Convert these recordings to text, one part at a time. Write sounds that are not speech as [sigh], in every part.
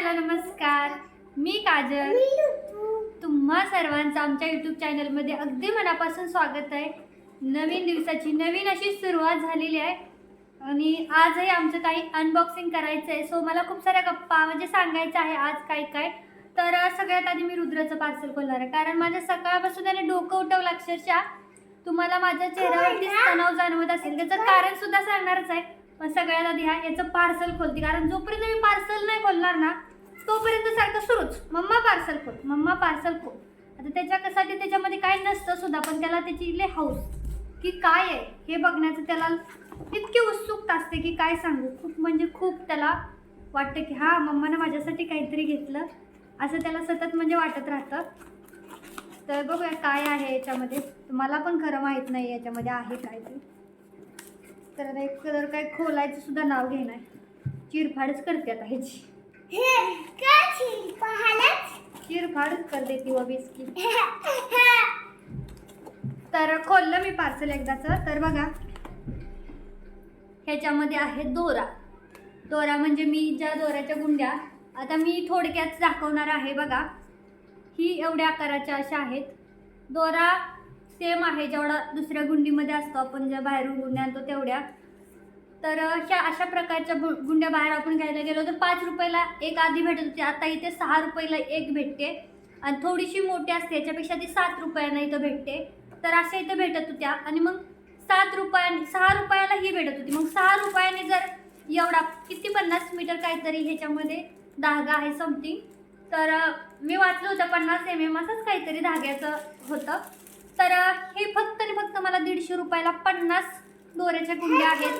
Hello नमस्कार. मी काजल. तुम्हा सर्वांचं आमच्या यूट्यूब चॅनलमध्ये अगदी मनापासून स्वागत आहे. नवीन दिवसाची नवीन अशी सुरुवात झालेली आहे. आणि आजही आमचं काही अनबॉक्सिंग करायचं आहे सो मला खूप साऱ्या गप्पा म्हणजे सांगायचं आहे आज काय काय. तर सगळ्यात आधी मी रुद्राचं पार्सल खोलणार आहे. कारण माझ्या सकाळपासून त्याने डोकं उठवलं अक्षरशः. तुम्हाला माझ्या चेहऱ्यावरती तणाव जाणवत असेल. त्याचं कारण सुद्धा सांगणारच आहे. पण सगळ्यात आधी हा याचं पार्सल खोलते. कारण जोपर्यंत मी पार्सल नाही खोलणार ना तोपर्यंत सारखं सुरूच. मम्मा पार्सल खोल मम्मा पार्सल खोल. आता त्याच्यासाठी त्याच्यामध्ये काय नसतं सुद्धा पण त्याला त्याची इले हाऊस. की काय आहे हे बघण्याचं त्याला इतकी उत्सुकता असते की काय सांगू. खूप म्हणजे खूप त्याला वाटतं की हां मम्मानं माझ्यासाठी काहीतरी घेतलं. असं त्याला सतत म्हणजे वाटत राहतं. तर बघूया काय आहे याच्यामध्ये. मला पण खरं माहीत नाही याच्यामध्ये आहे काय ते. तर आता एक कलर काय खोलायचं सुद्धा नाव घेणार. चिरफाडच करते आता ह्याची. चिरफाडच करते ती व बिस्किट. [laughs] तर खोललं मी पार्सल एकदाचं. तर बघा. ह्याच्यामध्ये आहे दोरा. दोरा म्हणजे मी ज्या दोऱ्याच्या गुंड्या आता मी थोडक्यात दाखवणार आहे बघा. ही एवढ्या आकाराच्या अशा आहेत. दोरा सेम आहे जेवढा दुसऱ्या गुंडीमध्ये असतो. आपण ज्या बाहेरून गुंड्या आणतो तेवढ्या. तर ह्या अशा प्रकारच्या गु- गुंड्या बाहेर आपण घ्यायला गेलो तर पाच रुपयाला एक आधी भेटत होती. आता इथे सहा रुपयाला एक भेटते. आणि थोडीशी मोठी असते याच्यापेक्षा ती सात रुपयाला इथं भेटते. तर अशा इथं भेटत होत्या. आणि मग सात रुपयाने सहा रुपयाला ही भेटत होती. मग सहा रुपयाने जर एवढा किती पन्नास मीटर काहीतरी ह्याच्यामध्ये धागा आहे समथिंग तर मी वाचलं होतं पन्नास एम एम असंच काहीतरी धाग्याचं होतं. तर हे फक्त आणि फक्त मला दीडशे रुपयाला पन्नास दोऱ्याच्या गुंड्या आहेत.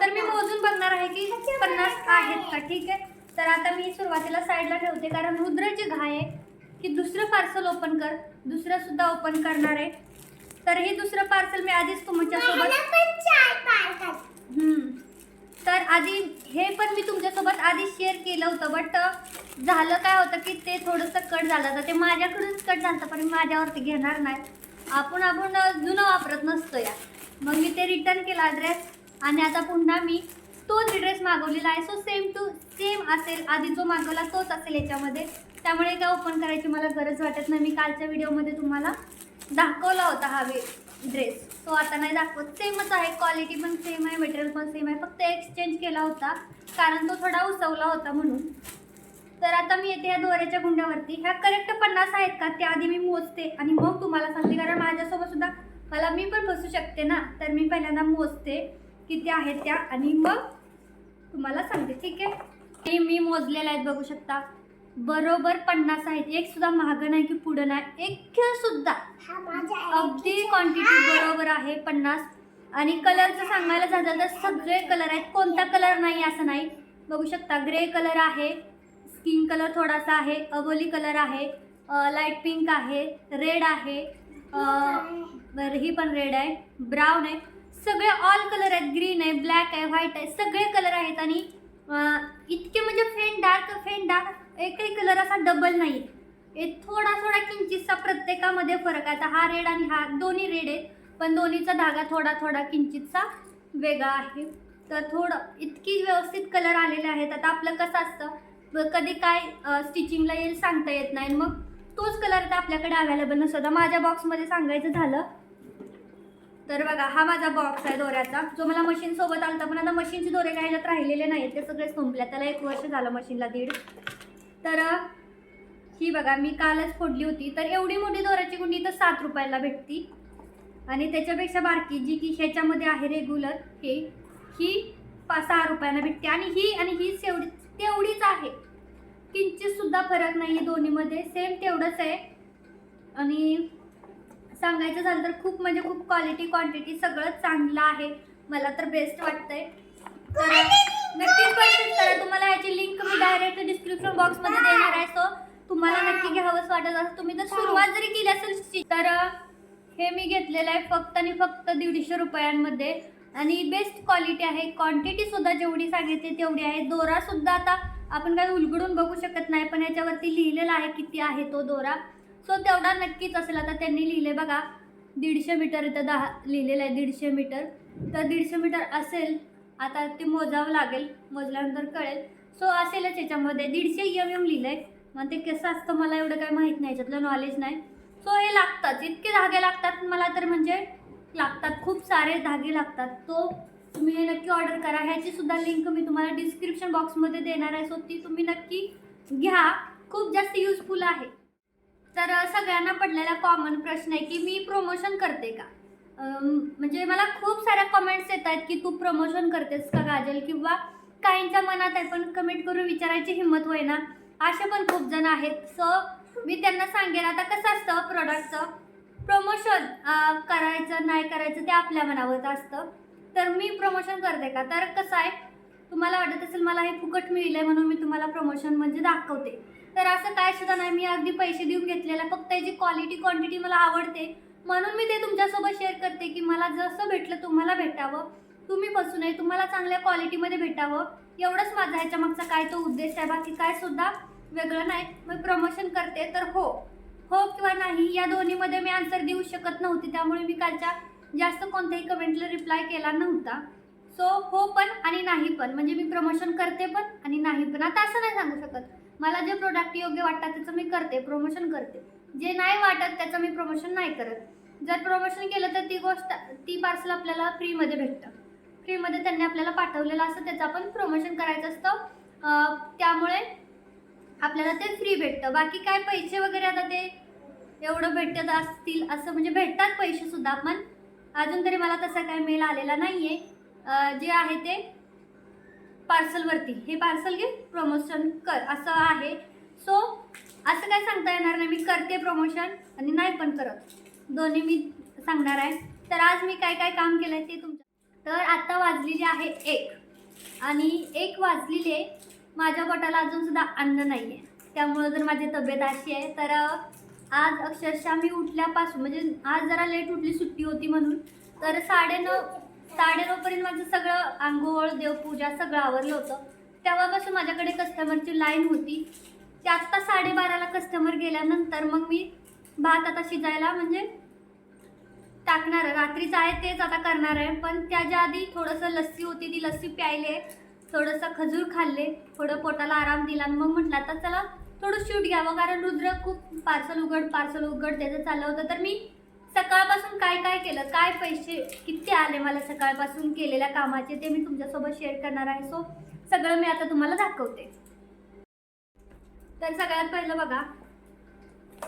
तर मी मोजून बघणार आहे की पन्नास आहेत का? ठीक आहे. तर आता मी सुरुवातीला साईडला ठेवते कारण रुद्राची घाय आहे. की दुसरं पार्सल ओपन कर. दुसरं सुद्धा ओपन करणार आहे. तर हे दुसरं पार्सल मी आधीच तुमच्यासोबत. तर आधी हे पण मी तुमच्यासोबत आधी शेअर केलं होतं बट झालं काय होतं की ते थोडंसं कट झालं तर ते माझ्याकडूनच कट झालं होतं, पण मी माझ्यावरती घेणार नाही. आपण आपण जुनं वापरत नसतो या. मग मी ते रिटर्न केला ड्रेस आणि आता पुन्हा मी तोच ड्रेस मागवलेला आहे. सो सेम टू सेम असेल. आधी जो मागवला तोच असेल याच्यामध्ये. त्यामुळे काय ओपन करायची मला गरज वाटत नाही. मी कालच्या व्हिडिओमध्ये तुम्हाला दाखवला होता हा वे ड्रेस तो आता नाही दाखवत. सेमच आहे. क्वालिटी पण सेम आहे. मटेरियल पण सेम आहे. फक्त एक्सचेंज केला होता. कारण तो थोडा उसवला होता म्हणून. तर आता मी येते ह्या दोऱ्याच्या गुंड्यावरती. ह्या करेक्ट पन्नास आहेत का? त्या आधी मी मोजते. आणि मग तुम्हाला सांगते. कारण माझ्यासोबत सुद्धा मला मी पण बसू शकते ना? तर मी पहिल्यांदा मोजते किती आहेत त्या आणि मग तुम्हाला सांगते ठीक आहे? हे मी मोजलेल्या आहेत बघू शकता. बरोबर पन्नास आहेत. एक सुद्धा महाग नाही की पुढं नाही. एक सुद्धा. अगदी क्वांटिटी बरोबर आहे पन्नास. आणि कलरचं सांगायला झालं तर सगळे कलर आहेत. कोणता कलर नाही असं नाही. बघू शकता ग्रे कलर आहे स्किन कलर थोडासा आहे अबोली कलर आहे लाइट पिंक आहे रेड आहे बर ही पण रेड आहे ब्राऊन आहे. सगळे ऑल कलर आहेत ग्रीन आहे ब्लॅक आहे व्हाईट आहे सगळे कलर आहेत आणि इतके म्हणजे फेंट डार्क फेंट डार्क एकही कलर असा डबल नाही आहे थोडा थोडा किंचितचा प्रत्येकामध्ये फरक आहे. आता हा रेड आणि हा दोन्ही रेड आहेत पण दोन्हीचा धागा थोडा थोडा किंचितचा वेगळा आहे. तर थोडं इतकी व्यवस्थित कलर आलेले आहेत. आता आपलं कसं असतं कधी काय स्टिचिंगला येईल सांगता येत नाही. मग तोच कलर आता आपल्याकडे अवेलेबल नसतो. आता माझ्या बॉक्समध्ये सांगायचं झालं तर बघा हा माझा बॉक्स आहे दोऱ्याचा. जो मला मशीन सोबत आलता पण आता मशीनचे दोरे काय ह्याच्यात राहिलेले नाहीत. ते सगळे संपल्या त्याला एक वर्ष झालं मशीनला दीड. तर ही बघा मी कालच फोडली होती. तर एवढी मोठी दोऱ्याची गुंडी तर सात रुपयाला भेटती. आणि त्याच्यापेक्षा बारकी जी की ह्याच्यामध्ये आहे रेग्युलर हे ही पाच सहा रुपयाला भेटते. आणि ही आणि ही सेवढी तेवढीच आहे. किंचितसुद्धा फरक नाही आहे दोन्हीमध्ये. सेम तेवढंच आहे. आणि सांगायचं झालं तर खूप म्हणजे खूप क्वालिटी क्वांटिटी सगळं चांगलं आहे. मला तर बेस्ट वाटतंय. तर नक्कीच परचेस करा. तुम्हाला याची लिंक मी डायरेक्ट डिस्क्रिप्शन बॉक्समध्ये देणार आहे. सो तुम्हाला नक्की घ्यावंच वाटत असं तुम्ही जर सुरुवात जरी केली असेल तर हे मी घेतलेलं आहे फक्त आणि फक्त दीडशे रुपयांमध्ये. आणि बेस्ट क्वालिटी आहे. क्वांटिटी सुद्धा जेवढी सांगितली तेवढी आहे. दोरा सुद्धा आता आपण काही उलगडून बघू शकत नाही पण याच्यावरती लिहिलेला आहे किती आहे तो दोरा. सो तेवढा नक्कीच असेल. आता त्यांनी लिहिले बघा दीडशे मीटर इथं दहा लिहिलेलं आहे दीडशे मीटर. तर दीडशे मीटर असेल आता ते मोजावं लागेल मोजल्यानंतर कळेल. सो असेलच याच्यामध्ये. दीडशे यम एम लिहिलं आहे मग ते कसं असतं मला एवढं काही माहीत नाही याच्यातलं नॉलेज नाही. सो हे लागतात. इतके धागे लागतात मला तर म्हणजे लागतात. खूप सारे धागे लागतात. तो तुम्ही हे नक्की ऑर्डर करा. ह्याची सुद्धा लिंक मी तुम्हाला डिस्क्रिप्शन बॉक्समध्ये देणार आहे. सो ती तुम्ही नक्की घ्या. खूप जास्त युजफुल आहे. तर सगळ्यांना पडलेला कॉमन प्रश्न आहे की मी प्रमोशन करते का? म्हणजे मला खूप साऱ्या कमेंट्स येत आहेत की तू प्रमोशन करतेस का काजल? किंवा काहींच्या मनात आहे पण कमेंट करून विचारायची हिंमत होईना. असे पण खूप जण आहेत. सो मी त्यांना सांगेन आता कसं असतं प्रोडक्टचं प्रमोशन करायचं नाही करायचं ते आपल्या मनावर असतं. तर मी प्रमोशन करते का? तर कसं आहे? तुम्हाला वाटत असेल मला हे फुकट मिळलं आहे म्हणून मी तुम्हाला प्रमोशन म्हणजे दाखवते. तर असं काय सुद्धा नाही. मी अगदी पैसे देऊन घेतलेला. फक्त याची क्वालिटी क्वांटिटी मला आवडते. म्हणून मी ते तुमच्यासोबत शेअर करते की मला जसं भेटलं तुम्हाला भेटावं. तुम्ही बसू नये तुम्हाला चांगल्या क्वालिटीमध्ये भेटावं. एवढंच माझा ह्याच्या मागचा काय तो उद्देश आहे. बाकी काय सुद्धा वेगळं नाही. मी प्रमोशन करते तर हो. हो किंवा नाही या दोन्हीमध्ये मी आन्सर देऊ शकत नव्हती. त्यामुळे मी कालच्या जास्त कोणत्याही कमेंटला रिप्लाय केला नव्हता. सो हो पण आणि नाही पण. म्हणजे मी प्रमोशन करते पण आणि नाही पण. आता असं नाही सांगू शकत. मला जे प्रोडक्ट योग्य वाटतात त्याचं मी करते प्रमोशन करते. जे नाही वाटत त्याचं मी प्रमोशन नाही करत. जर प्रमोशन केलं तर ती गोष्ट ती पार्सल आपल्याला फ्रीमध्ये भेटतं. फ्रीमध्ये त्यांनी आपल्याला पाठवलेलं असतं त्याचं आपण प्रमोशन करायचं असतं. त्यामुळे आपल्याला ते फ्री भेटतं. बाकी काय पैसे वगैरे आता ते एवढं भेटत असतील असं म्हणजे भेटतात पैसेसुद्धा पण अजून तरी मला तसा काय मेल आलेला नाही आहे जे आहे ते पार्सलवरती. हे पार्सल घे प्रमोशन कर. असं आहे. सो असं काय सांगता येणार नाही. मी करते प्रमोशन आणि नाही पण करत. दोन्ही मी सांगणार आहे. तर आज मी काय काय काम केलं आहे ते तुमच्या तर आत्ता वाजलेली आहे एक. आणि एक वाजलेली आहे माझ्या पोटाला अजूनसुद्धा अन्न नाही आहे त्यामुळं जर माझी तब्येत अशी आहे तर आज अक्षरशः मी उठल्यापासून म्हणजे आज जरा लेट उठली सुट्टी होती म्हणून. तर साडेनऊ साडेनऊपर्यंत माझं सगळं आंघोळ देवपूजा सगळं आवरलं होतं. तेव्हापासून माझ्याकडे कस्टमरची लाईन होती. ते आत्ता साडेबाराला कस्टमर गेल्यानंतर मग मी भात आता शिजायला म्हणजे टाकणार आहे. रात्रीचं आहे तेच आता करणार आहे. पण त्याच्या आधी थोडंसं लस्सी होती ती लस्सी प्यायले. थोडंसं खजूर खाल्ले. थोडं पोटाला आराम दिला. मग म्हटलं आता चला थोडं शूट घ्यावं. कारण रुद्र खूप पार्सल उघड पार्सल उघड त्याचं चाललं होतं. तर मी सकाळपासून काय काय केलं? काय पैसे किती आले मला सकाळपासून केलेल्या कामाचे? ते मी तुमच्यासोबत शेअर करणार आहे. सो सगळं मी आता तुम्हाला दाखवते. तर सगळ्यात पहिलं बघा.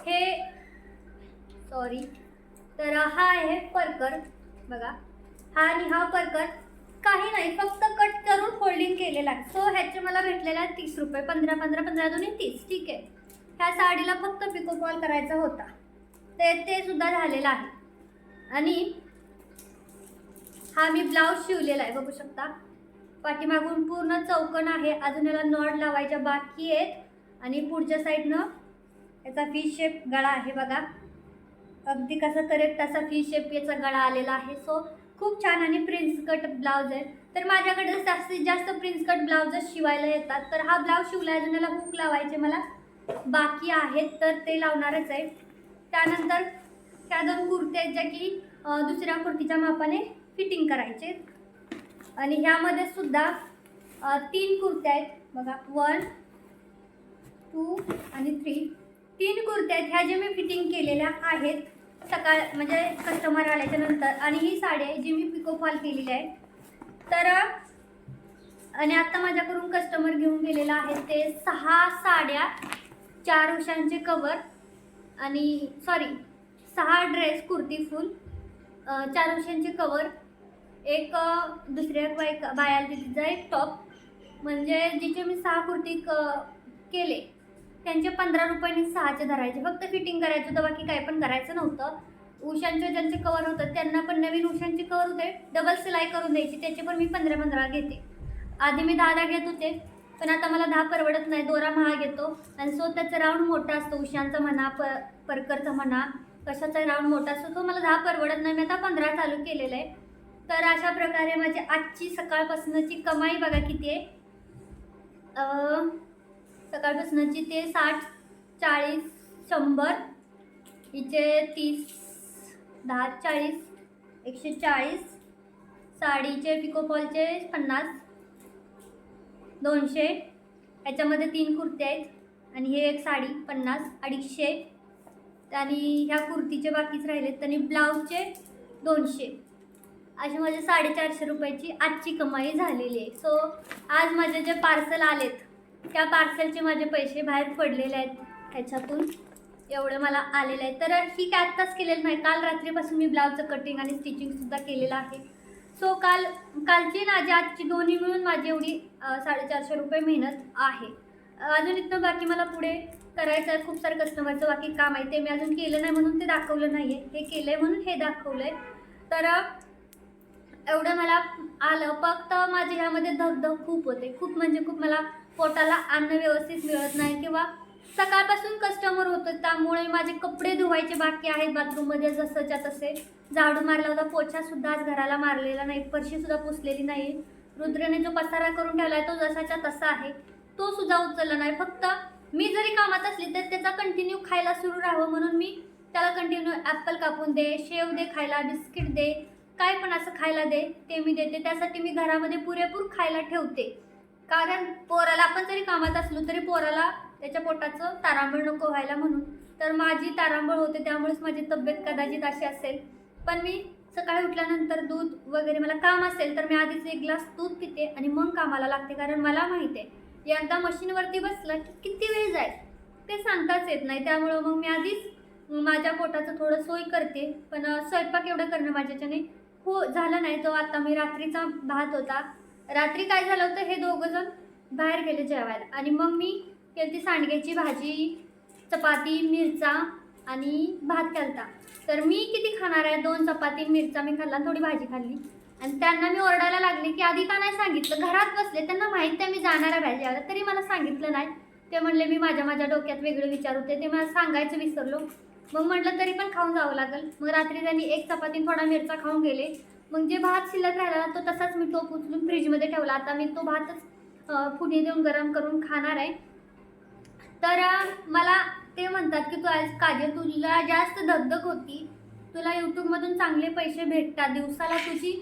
हे सॉरी तर हा आहे परकर. बघा. हा आणि हा परकर काही नाही फक्त कट करून फोल्डिंग केलेला आहे. सो ह्याचे मला भेटलेला आहे तीस रुपये. पंधरा पंधरा पंधरा दोन्ही तीस. ठीक आहे. ह्या साडीला फक्त पिको फॉल करायचा होता. ते ते सुद्धा झालेलं आहे. आणि हा मी ब्लाऊज शिवलेला आहे बघू शकता. पाठीमागून पूर्ण चौकन आहे अजून याला नॉड लावायच्या बाकी आहेत. आणि पुढच्या साईडनं याचा फिश शेप गळा आहे बघा. अगदी कसा करेक्ट असा फिश शेप याचा गळा आलेला आहे. सो खूप छान आणि प्रिन्स कट ब्लाऊज आहे. तर माझ्याकडे जास्तीत जास्त प्रिन्स कट ब्लाऊजच शिवायला येतात. तर हा ब्लाऊज शिवला अजून याला हुक लावायचे मला बाकी आहेत. तर ते लावणारच आहे. त्यानंतर त्या दोन कुर्त्या आहेत ज्या की दुसऱ्या कुर्तीच्या मापाने फिटिंग करायचे. आणि ह्यामध्ये सुद्धा तीन कुर्त्या आहेत. बघा वन टू आणि थ्री तीन कुर्त्या आहेत. ह्या जे मी फिटिंग केलेल्या आहेत सकाळ म्हणजे कस्टमर आल्याच्यानंतर. आणि ही साडी आहे जी मी पिको फॉल केलेली आहे तर आणि आत्ता माझ्याकडून कस्टमर घेऊन गेलेला आहे ते सहा साड्या चार उशांचे कवर आणि सॉरी सहा ड्रेस कुर्ती फुल चार उशांचे कवर एक दुसऱ्या बायका बायाला तिचा एक टॉप म्हणजे जिचे मी सहा कुर्ती क केले त्यांचे पंधरा रुपयांनी सहाचे धरायचे. फक्त फिटिंग करायचं होतं बाकी काय पण करायचं नव्हतं. उशांचे ज्यांचे कवर होतं त्यांना पण नवीन उशांचे कवर होते. डबल सिलाई करून द्यायची त्याचे पण मी पंधरा पंधरा घेते. आधी मी दहा दहा घेत होते. पण आता मला दहा परवडत नाही दोरा महाग येतो. आणि सो त्याचा राऊंड मोठा असतो उशांचा म्हणा प परकरचा म्हणा कशाचा राऊंड मोठा असतो तो मला दहा परवडत नाही. मी आता पंधरा चालू केलेलं आहे. तर अशा प्रकारे माझी आजची सकाळपासूनची कमाई बघा किती आहे. सकाळपासूनची ते साठ चाळीस शंभर हिचे तीस दहा चाळीस एकशे चाळीस साडीचे पिकोफॉलचे पन्नास दोनशे. ह्याच्यामध्ये तीन कुर्त्या आहेत आणि हे एक साडी पन्नास अडीचशे. आणि ह्या कुर्तीचे बाकीच राहिलेत. आणि ब्लाऊजचे दोनशे. असे माझे साडेचारशे रुपयाची आजची कमाई झालेली आहे. सो आज माझे जे पार्सल आलेत त्या पार्सलचे माझे पैसे बाहेर पडलेले आहेत ह्याच्यातून. एवढे मला आलेले आहेत. तर ही काय आत्ताच केलेलं नाही. काल रात्रीपासून मी ब्लाऊजचं कटिंग आणि स्टिचिंगसुद्धा केलेलं आहे. सो काल कालची आणि आजची दोन्ही मिळून माझी एवढी साडेचारशे रुपये मेहनत आहे. अजून इथनं बाकी मला पुढे करायचं आहे खूप सारं कस्टमरचं बाकी काम आहे. ते मी अजून केलं नाही म्हणून ते दाखवलं नाही आहे हे केलं आहे म्हणून हे दाखवलं आहे तर एवढं मला आलं. फक्त माझे ह्यामध्ये धगधग खूप होते. खूप म्हणजे खूप मला पोटाला अन्न व्यवस्थित मिळत नाही किंवा सकाळपासून कस्टमर होतं. त्यामुळे माझे कपडे धुवायचे बाकी आहेत. बाथरूममध्ये जसंच्या तसे. झाडू मारला होता. पोछासुद्धा आज घराला मारलेला नाही. फरशीसुद्धा पुसलेली नाही. रुद्रने जो पसारा करून ठेवला आहे तो जसाच्या तसा आहे. तो सुद्धा उचलला नाही. फक्त मी जरी कामात असली तर त्याचा कंटिन्यू खायला सुरू राहावं म्हणून मी त्याला कंटिन्यू ॲपल कापून दे शेव दे खायला बिस्किट दे काय पण असं खायला दे ते मी देते. त्यासाठी मी घरामध्ये पुरेपूर खायला ठेवते. कारण पोराला आपण जरी कामात असलो तरी पोराला त्याच्या पोटाचं तारांबळ नको व्हायला म्हणून. तर माझी तारांबळ होते त्यामुळेच माझी तब्येत कदाचित अशी असेल. पण मी सकाळी उठल्यानंतर दूध वगैरे मला काम असेल तर मी आधीच एक ग्लास दूध पिते आणि मग कामाला लागते. कारण मला माहिती आहे एकदा मशीनवरती बसलं की किती वेळ जाईल? ते सांगताच येत नाही. त्यामुळं मग मी आधीच माझ्या पोटाचं थोडं सोय करते. पण स्वयंपाक एवढं करणं माझ्याच्याने हो झालं नाही. तो आता मी रात्रीचा भात होता. रात्री काय झालं होतं हे दोघं जण बाहेर गेले जेवायला. आणि मग मी केली ती सांडग्याची भाजी चपाती मिरचा आणि भात केलता. तर मी किती खाणार आहे? दोन चपाती मिरचा मी खाल्ला थोडी भाजी खाल्ली. आणि त्यांना मी ओरडायला लागले की आधी का नाही सांगितलं? घरात बसले त्यांना माहिती आहे मी जाणार आहे बाहेर तरी मला सांगितलं नाही. ते म्हणले मी माझ्या माझ्या डोक्यात वेगळं विचार. होते ते मला सांगायचं विसरलो. मग म्हटलं तरी पण खाऊन जावं लागेल. मग रात्री त्यांनी एक चपाती थोडा मिरचा खाऊन गेले. मग जे भात शिल्लक राहिला तो तसाच मी टोप उचलून फ्रीजमध्ये ठेवला. आता मी तो भातच अं, देऊन गरम करून खाणार आहे. तर मला ते म्हणतात की तू आज काजल तुला जास्त धगधग होती. तुला यूट्यूबमधून चांगले पैसे भेटतात. दिवसाला तुझी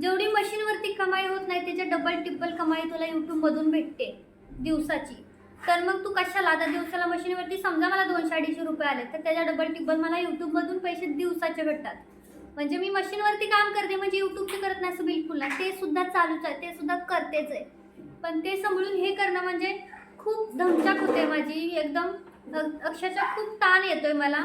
जेवढी मशीनवरती कमाई होत नाही त्याच्या डबल टिप्पल कमाई तुला यूट्यूबमधून भेटते दिवसाची. तर मग तू कशाला आता दिवसाला मशीनवरती समजा मला दोनशे अडीचशे रुपये आले तर त्याच्या डबल टिप्पल मला यूट्यूबमधून पैसे दिवसाचे भेटतात. म्हणजे मी मशीनवरती काम करते म्हणजे यूट्यूबचे करत नाही असं बिलकुल नाही. ते सुद्धा चालूच आहे ते सुद्धा करतेच आहे. पण ते समजून हे करणं म्हणजे खूप धमचाक होते माझी. एकदम अक्षरशः खूप ताण येतोय मला.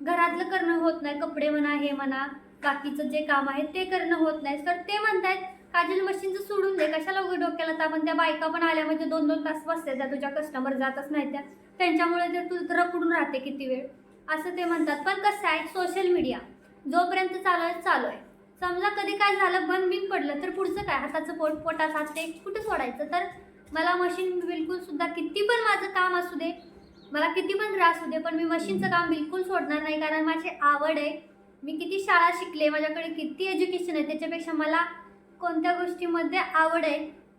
घरातलं करणं होत नाही. कपडे म्हणा हे म्हणा बाकीचं जे काम आहे ते करणं होत नाही. तर ते म्हणतायत काजल मशीनचं सोडून दे. कशाला उघड डोक्याला तापण त्या बायका पण आल्या म्हणजे दोन दोन तास बसते त्या. तुझ्या कस्टमर जातच नाही त्या. त्यांच्यामुळे तर तू रखडून राहते किती वेळ. असं ते म्हणतात. पण कसं आहे सोशल मीडिया जोपर्यंत चालू आहे चालू आहे समजा कधी काय झालं बंद बिन पडलं तर पुढचं काय? हाताचं पोट पोटात हात ते कुठं सोडायचं? तर मला मशीन बिलकुल सुद्धा किती पण माझं काम असू दे मला किती पण त्रास होऊ दे पण मी मशीनचं काम बिलकुल सोडणार नाही कारण माझी आवड आहे. मी किती शाळा शिकले माझ्याकडे किती एज्युकेशन आहे त्याच्यापेक्षा मला कोणत्या गोष्टीमध्ये आवड आहे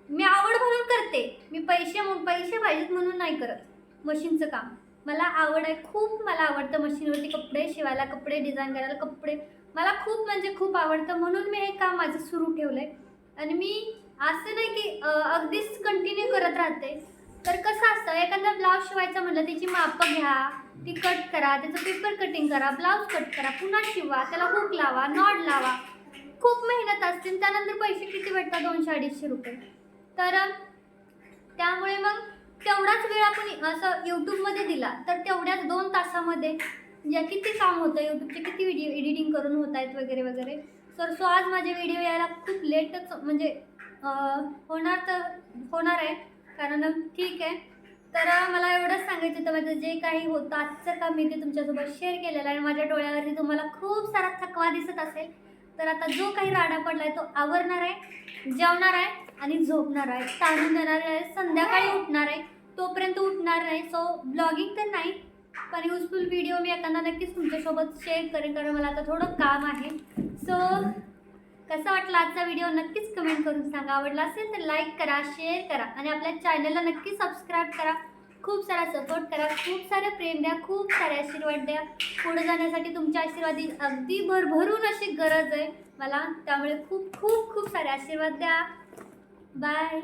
मी आवड म्हणून करते. मी पैसे मग पैसे पाहिजेत म्हणून नाही करत मशीनचं काम. मला आवड आहे खूप मला आवडतं मशीनवरती कपडे शिवायला कपडे डिझाईन करायला कपडे. मला खूप म्हणजे खूप आवडतं म्हणून मी हे काम माझं सुरू ठेवलं आहे आणि मी असं नाही की अगदीच कंटिन्यू करत राहते. तर कसं असतं एखादा ब्लाऊज शिवायचा म्हणलं त्याची मापं घ्या ती कट करा त्याचं पेपर कटिंग करा ब्लाऊज कट करा पुन्हा शिवा त्याला हुक लावा नॉड लावा. खूप मेहनत असते त्यानंतर पैसे किती भेटतात? दोनशे अडीचशे रुपये. तर त्यामुळे मग तेवढाच वेळ आपण असं यूट्यूबमध्ये दिला तर तेवढ्याच दोन तासामध्ये या किती काम होतं यूट्यूबचे किती व्हिडिओ एडिटिंग करून होत आहेत वगैरे वगैरे सर सो आज माझे व्हिडिओ यायला खूप लेटच म्हणजे होणार तर होणार आहे. कारण ठीक आहे. तर मला एवढंच सांगायचं होतं माझं जे काही होतं आजचं काम मी ते तुमच्यासोबत शेअर केलेलं आहे. माझ्या डोळ्यावरती तुम्हाला खूप सारा थकवा दिसत असेल तर आता जो काही राडा पडला आहे तो आवरणार आहे जेवणार आहे आणि झोपणार आहे. ताणून देणार आहे संध्याकाळी उठणार आहे. तोपर्यंत उठणार नाही. सो ब्लॉगिंग तर नाही पण युजफुल व्हिडिओ मी येताना नक्कीच तुमच्यासोबत शेअर करेन कारण मला आता थोडं काम आहे. सो कसा वाटला आजचा व्हिडिओ नक्कीच कमेंट करून सांगा. आवडला असेल तर लाईक करा शेअर करा आणि आपल्या चॅनलला नक्की सबस्क्राईब करा. खूप सारा सपोर्ट करा. खूप सारं प्रेम द्या. खूप सारे आशीर्वाद द्या. पुढे जाण्यासाठी तुमच्या आशीर्वादी अगदी भरभरून अशी गरज आहे. मला त्यामुळे खूप खूप खूप सारे आशीर्वाद द्या. बाय